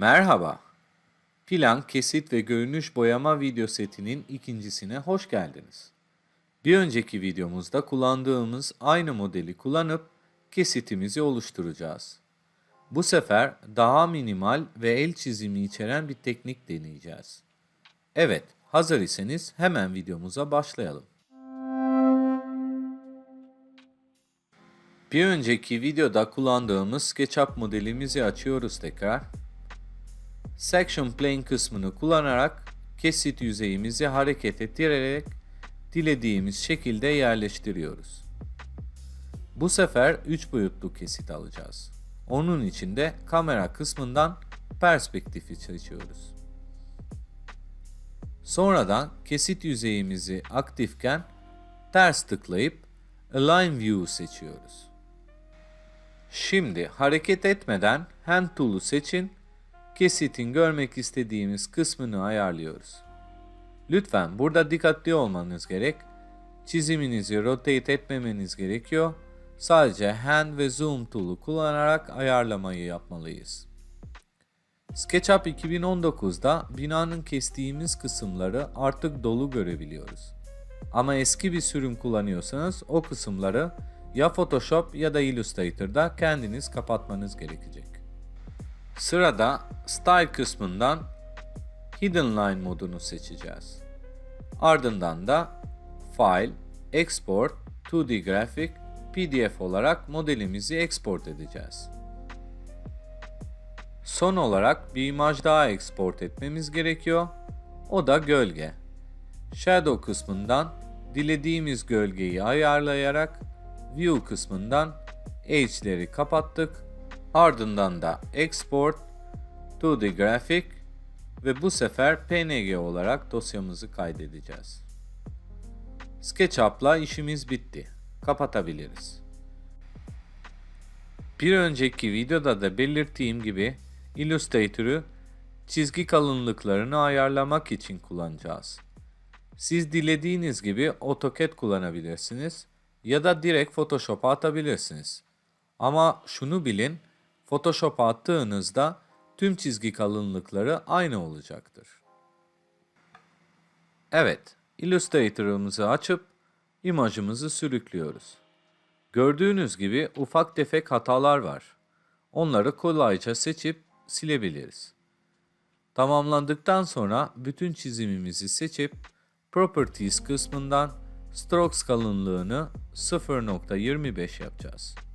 Merhaba. Plan, kesit ve görünüş boyama video setinin ikincisine hoş geldiniz. Bir önceki videomuzda kullandığımız aynı modeli kullanıp kesitimizi oluşturacağız. Bu sefer daha minimal ve el çizimi içeren bir teknik deneyeceğiz. Evet, hazır iseniz hemen videomuza başlayalım. Bir önceki videoda kullandığımız SketchUp modelimizi açıyoruz tekrar. Section Plane kısmını kullanarak kesit yüzeyimizi hareket ettirerek dilediğimiz şekilde yerleştiriyoruz. Bu sefer 3 boyutlu kesit alacağız. Onun için de kamera kısmından perspektifi seçiyoruz. Sonradan kesit yüzeyimizi aktifken ters tıklayıp Align View seçiyoruz. Şimdi hareket etmeden Hand Tool'u seçin, kesitin görmek istediğimiz kısmını ayarlıyoruz. Lütfen burada dikkatli olmanız gerek. Çiziminizi rotate etmemeniz gerekiyor. Sadece Hand ve Zoom Tool'u kullanarak ayarlamayı yapmalıyız. SketchUp 2019'da binanın kestiğimiz kısımları artık dolu görebiliyoruz. Ama eski bir sürüm kullanıyorsanız o kısımları ya Photoshop ya da Illustrator'da kendiniz kapatmanız gerekecek. Sırada Style kısmından Hidden Line modunu seçeceğiz. Ardından da File, Export, 2D Graphic, PDF olarak modelimizi export edeceğiz. Son olarak bir imaj daha export etmemiz gerekiyor. O da gölge. Shadow kısmından dilediğimiz gölgeyi ayarlayarak View kısmından H'leri kapattık. Ardından da Export, 2D Graphic ve bu sefer PNG olarak dosyamızı kaydedeceğiz. SketchUp'la işimiz bitti. Kapatabiliriz. Bir önceki videoda da belirttiğim gibi Illustrator'ı çizgi kalınlıklarını ayarlamak için kullanacağız. Siz dilediğiniz gibi AutoCAD kullanabilirsiniz ya da direkt Photoshop'a atabilirsiniz. Ama şunu bilin, Photoshop'a attığınızda tüm çizgi kalınlıkları aynı olacaktır. Evet, Illustrator'ımızı açıp imajımızı sürüklüyoruz. Gördüğünüz gibi ufak tefek hatalar var. Onları kolayca seçip silebiliriz. Tamamlandıktan sonra bütün çizimimizi seçip Properties kısmından Strokes kalınlığını 0.25 yapacağız.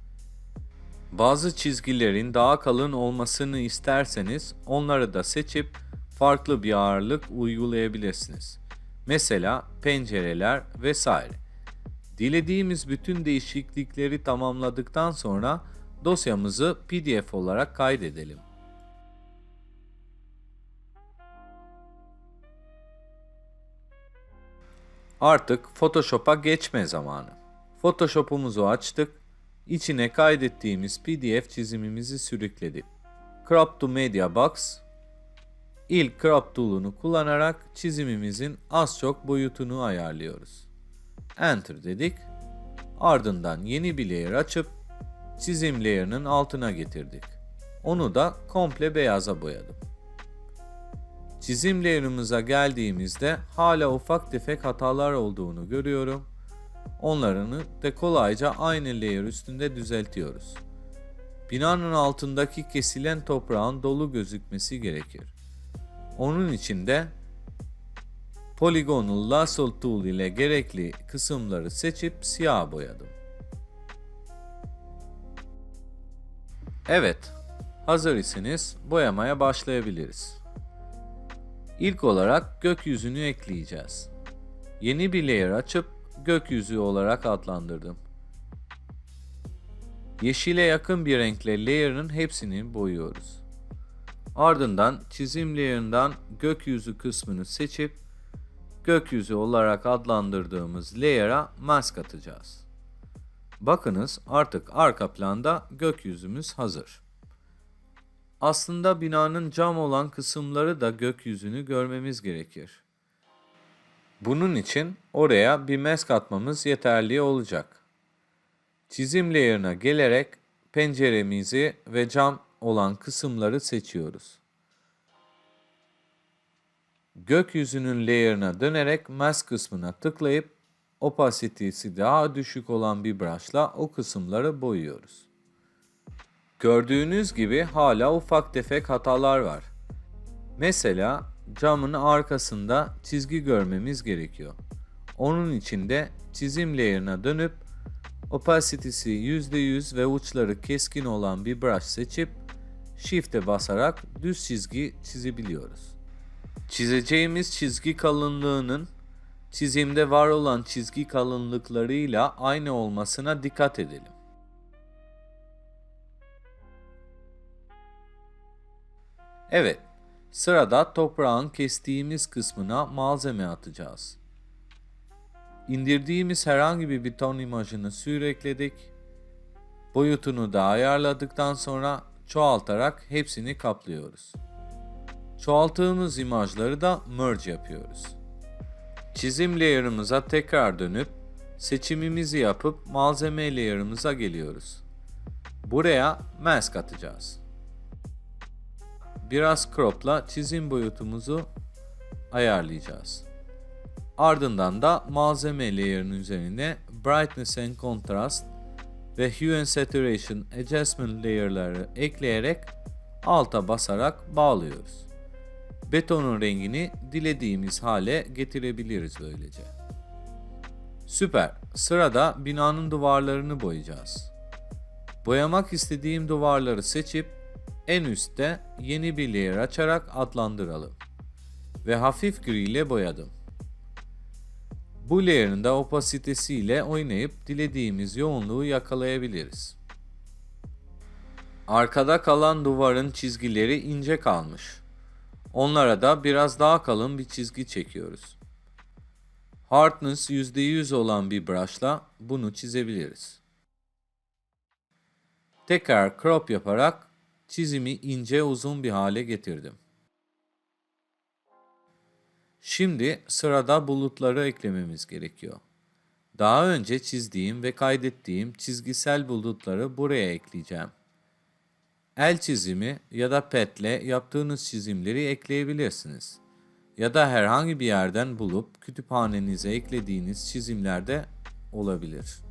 Bazı çizgilerin daha kalın olmasını isterseniz onları da seçip farklı bir ağırlık uygulayabilirsiniz. Mesela pencereler vesaire. Dilediğimiz bütün değişiklikleri tamamladıktan sonra dosyamızı PDF olarak kaydedelim. Artık Photoshop'a geçme zamanı. Photoshop'umuzu açtık. İçine kaydettiğimiz PDF çizimimizi sürükledik. Crop to Media Box İlk Crop Tool'unu kullanarak çizimimizin az çok boyutunu ayarlıyoruz. Enter dedik. Ardından yeni bir layer açıp çizim layer'ının altına getirdik. Onu da komple beyaza boyadım. Çizim layer'ımıza geldiğimizde hala ufak tefek hatalar olduğunu görüyorum. Onlarını da kolayca aynı layer üstünde düzeltiyoruz. Binanın altındaki kesilen toprağın dolu gözükmesi gerekir. Onun için de Polygonal Lasso Tool ile gerekli kısımları seçip siyah boyadım. Evet, hazır iseniz boyamaya başlayabiliriz. İlk olarak gökyüzünü ekleyeceğiz. Yeni bir layer açıp gökyüzü olarak adlandırdım. Yeşile yakın bir renkle layer'ın hepsini boyuyoruz. Ardından çizim layer'ından gökyüzü kısmını seçip gökyüzü olarak adlandırdığımız layer'a mask atacağız. Bakınız artık arka planda gökyüzümüz hazır. Aslında binanın cam olan kısımları da gökyüzünü görmemiz gerekir. Bunun için oraya bir mask atmamız yeterli olacak. Çizim layer'ına gelerek penceremizi ve cam olan kısımları seçiyoruz. Gökyüzünün layer'ına dönerek mask kısmına tıklayıp opacity'si daha düşük olan bir brushla o kısımları boyuyoruz. Gördüğünüz gibi hala ufak tefek hatalar var. Mesela camın arkasında çizgi görmemiz gerekiyor. Onun için de çizim layer'ına dönüp opacity'si %100 ve uçları keskin olan bir brush seçip Shift'e basarak düz çizgi çizebiliyoruz. Çizeceğimiz çizgi kalınlığının çizimde var olan çizgi kalınlıklarıyla aynı olmasına dikkat edelim. Evet, sırada toprağın kestiğimiz kısmına malzeme atacağız. İndirdiğimiz herhangi bir beton imajını sürekledik. Boyutunu da ayarladıktan sonra çoğaltarak hepsini kaplıyoruz. Çoğalttığımız imajları da merge yapıyoruz. Çizim layer'ımıza tekrar dönüp seçimimizi yapıp malzeme layer'ımıza geliyoruz. Buraya mask atacağız. Biraz crop'la çizim boyutumuzu ayarlayacağız. Ardından da malzeme layer'ın üzerine Brightness and Contrast ve Hue and Saturation Adjustment layer'ları ekleyerek alta basarak bağlıyoruz. Betonun rengini dilediğimiz hale getirebiliriz böylece. Süper. Sırada binanın duvarlarını boyayacağız. Boyamak istediğim duvarları seçip en üstte yeni bir layer açarak adlandıralım. Ve hafif gri ile boyadım. Bu layer'ın da opasitesi ile oynayıp dilediğimiz yoğunluğu yakalayabiliriz. Arkada kalan duvarın çizgileri ince kalmış. Onlara da biraz daha kalın bir çizgi çekiyoruz. Hardness %100 olan bir brushla bunu çizebiliriz. Tekrar crop yaparak çizimi ince uzun bir hale getirdim. Şimdi sırada bulutları eklememiz gerekiyor. Daha önce çizdiğim ve kaydettiğim çizgisel bulutları buraya ekleyeceğim. El çizimi ya da petle yaptığınız çizimleri ekleyebilirsiniz. Ya da herhangi bir yerden bulup kütüphanenize eklediğiniz çizimler de olabilir.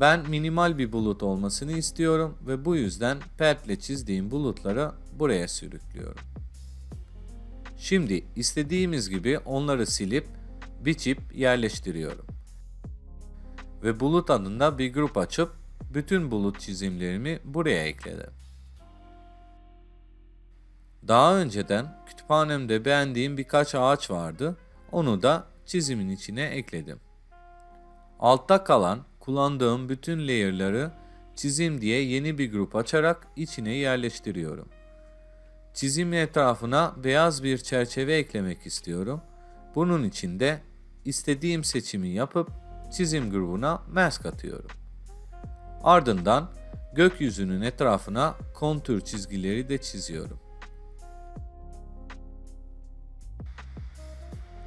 Ben minimal bir bulut olmasını istiyorum ve bu yüzden petle çizdiğim bulutları buraya sürüklüyorum. Şimdi istediğimiz gibi onları silip biçip yerleştiriyorum. Ve bulut adında bir grup açıp bütün bulut çizimlerimi buraya ekledim. Daha önceden kütüphanemde beğendiğim birkaç ağaç vardı. Onu da çizimin içine ekledim. Altta kalan kullandığım bütün layer'ları çizim diye yeni bir grup açarak içine yerleştiriyorum. Çizimin etrafına beyaz bir çerçeve eklemek istiyorum. Bunun için de istediğim seçimi yapıp çizim grubuna mask atıyorum. Ardından gökyüzünün etrafına kontür çizgileri de çiziyorum.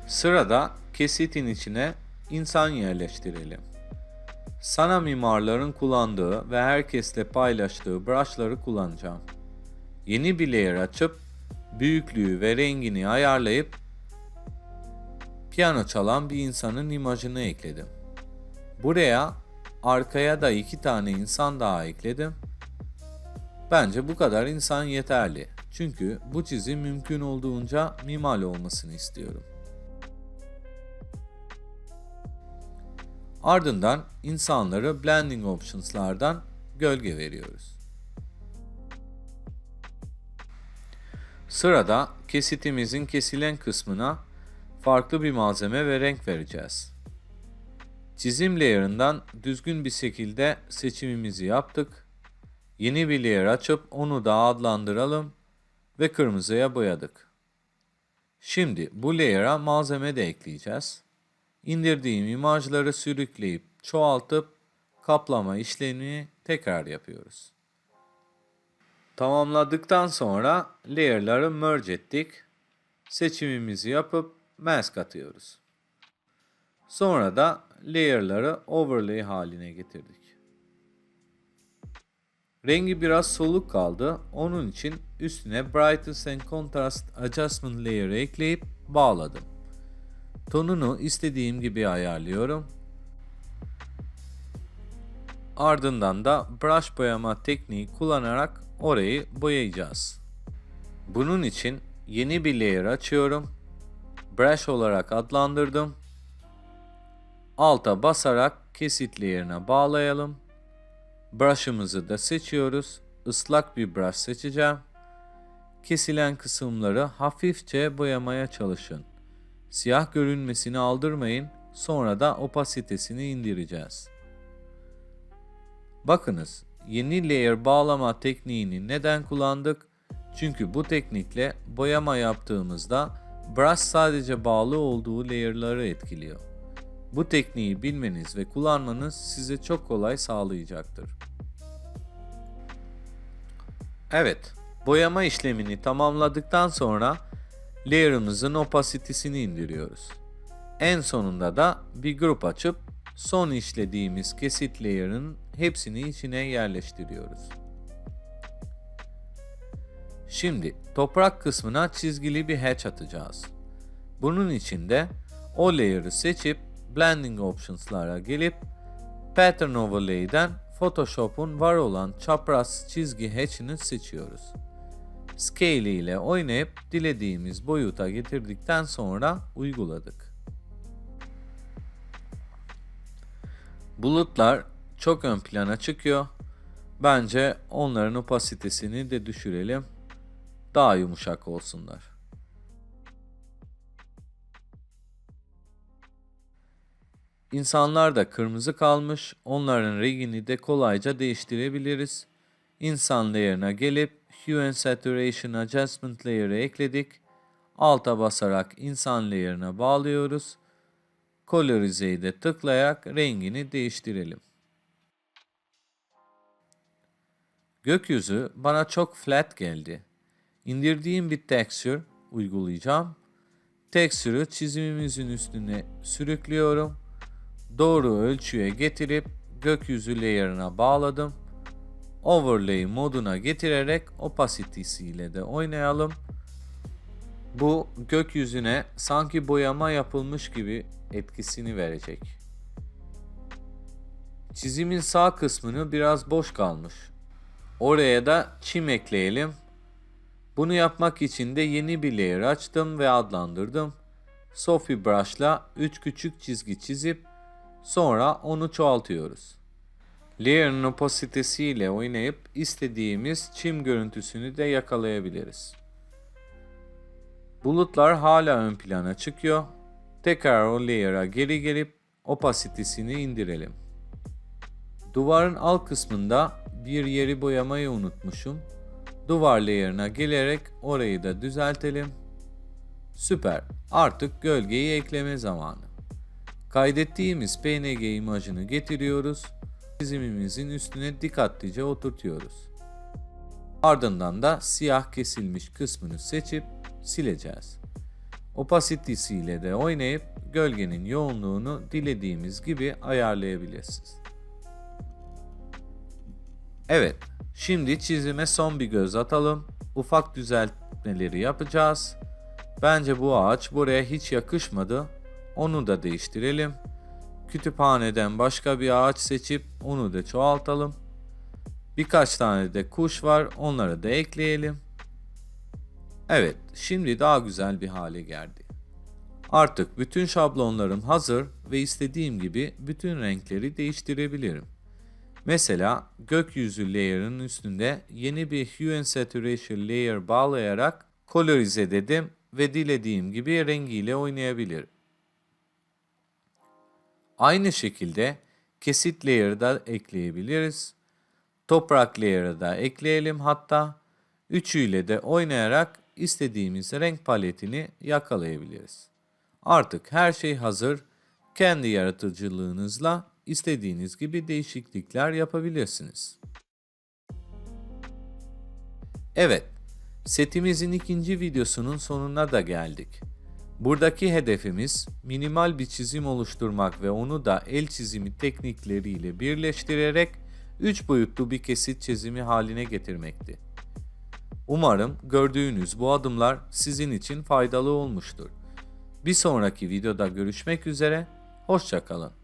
Sırada kesitin içine insan yerleştirelim. Sana mimarların kullandığı ve herkesle paylaştığı brushları kullanacağım. Yeni bir layer açıp büyüklüğü ve rengini ayarlayıp piyano çalan bir insanın imajını ekledim. Buraya arkaya da iki tane insan daha ekledim. Bence bu kadar insan yeterli. Çünkü bu çizim mümkün olduğunca mimal olmasını istiyorum. Ardından insanları Blending Options'lardan gölge veriyoruz. Sırada kesitimizin kesilen kısmına farklı bir malzeme ve renk vereceğiz. Çizim layer'ından düzgün bir şekilde seçimimizi yaptık. Yeni bir layer açıp onu da adlandıralım ve kırmızıya boyadık. Şimdi bu layer'a malzeme de ekleyeceğiz. İndirdiğim imajları sürükleyip çoğaltıp kaplama işlemini tekrar yapıyoruz. Tamamladıktan sonra layer'ları merge ettik. Seçimimizi yapıp mask atıyoruz. Sonra da layer'ları overlay haline getirdik. Rengi biraz soluk kaldı. Onun için üstüne Brightness and Contrast Adjustment Layer'ı ekleyip bağladım. Tonunu istediğim gibi ayarlıyorum. Ardından da brush boyama tekniği kullanarak orayı boyayacağız. Bunun için yeni bir layer açıyorum. Brush olarak adlandırdım. Alta basarak kesit layer'ına bağlayalım. Brush'ımızı da seçiyoruz. Islak bir brush seçeceğim. Kesilen kısımları hafifçe boyamaya çalışın. Siyah görünmesini aldırmayın. Sonra da opasitesini indireceğiz. Bakınız, yeni layer bağlama tekniğini neden kullandık? Çünkü bu teknikle boyama yaptığımızda brush sadece bağlı olduğu layer'ları etkiliyor. Bu tekniği bilmeniz ve kullanmanız size çok kolay sağlayacaktır. Evet, boyama işlemini tamamladıktan sonra layer'ımızın opasitesini indiriyoruz. En sonunda da bir grup açıp son işlediğimiz kesit layer'ın hepsini içine yerleştiriyoruz. Şimdi toprak kısmına çizgili bir hatch atacağız. Bunun için de o layer'ı seçip Blending Options'lara gelip Pattern Overlay'den Photoshop'un var olan çapraz çizgi hatch'ini seçiyoruz. Scale ile oynayıp dilediğimiz boyuta getirdikten sonra uyguladık. Bulutlar çok ön plana çıkıyor. Bence onların opasitesini de düşürelim. Daha yumuşak olsunlar. İnsanlar da kırmızı kalmış. Onların rengini de kolayca değiştirebiliriz. İnsan layer'ına gelip Hue and Saturation Adjustment layer'ı ekledik. Alta basarak insan layer'ına bağlıyoruz. Colorize'yi de tıklayarak rengini değiştirelim. Gökyüzü bana çok flat geldi. İndirdiğim bir texture uygulayacağım. Texture'ı çizimimizin üstüne sürüklüyorum. Doğru ölçüye getirip gökyüzü layer'ına bağladım. Overlay moduna getirerek opacitesiyle de oynayalım. Bu gökyüzüne sanki boyama yapılmış gibi etkisini verecek. Çizimin sağ kısmını biraz boş kalmış. Oraya da çim ekleyelim. Bunu yapmak için de yeni bir layer açtım ve adlandırdım. Sophie Brush'la 3 küçük çizgi çizip sonra onu çoğaltıyoruz. Layer'ın opasitesiyle oynayıp istediğimiz çim görüntüsünü de yakalayabiliriz. Bulutlar hala ön plana çıkıyor. Tekrar o layer'a geri gelip opasitesini indirelim. Duvarın alt kısmında bir yeri boyamayı unutmuşum. Duvar layer'ına gelerek orayı da düzeltelim. Süper. Artık gölgeyi ekleme zamanı. Kaydettiğimiz PNG imajını getiriyoruz. Çizimimizin üstüne dikkatlice oturtuyoruz. Ardından da siyah kesilmiş kısmını seçip sileceğiz. Opacity ile de oynayıp gölgenin yoğunluğunu dilediğimiz gibi ayarlayabilirsiniz. Evet, şimdi çizime son bir göz atalım. Ufak düzeltmeleri yapacağız. Bence bu ağaç buraya hiç yakışmadı. Onu da değiştirelim. Kütüphaneden başka bir ağaç seçip onu da çoğaltalım. Birkaç tane de kuş var, onları da ekleyelim. Evet, şimdi daha güzel bir hale geldi. Artık bütün şablonlarım hazır ve istediğim gibi bütün renkleri değiştirebilirim. Mesela gökyüzü layer'ın üstünde yeni bir Hue and Saturation layer bağlayarak kolorize dedim ve dilediğim gibi rengiyle oynayabilirim. Aynı şekilde kesit layer'ı da ekleyebiliriz. Toprak layer'ı da ekleyelim hatta. Üçüyle de oynayarak istediğimiz renk paletini yakalayabiliriz. Artık her şey hazır. Kendi yaratıcılığınızla istediğiniz gibi değişiklikler yapabilirsiniz. Evet, setimizin ikinci videosunun sonuna da geldik. Buradaki hedefimiz minimal bir çizim oluşturmak ve onu da el çizimi teknikleriyle birleştirerek 3 boyutlu bir kesit çizimi haline getirmekti. Umarım gördüğünüz bu adımlar sizin için faydalı olmuştur. Bir sonraki videoda görüşmek üzere, hoşçakalın.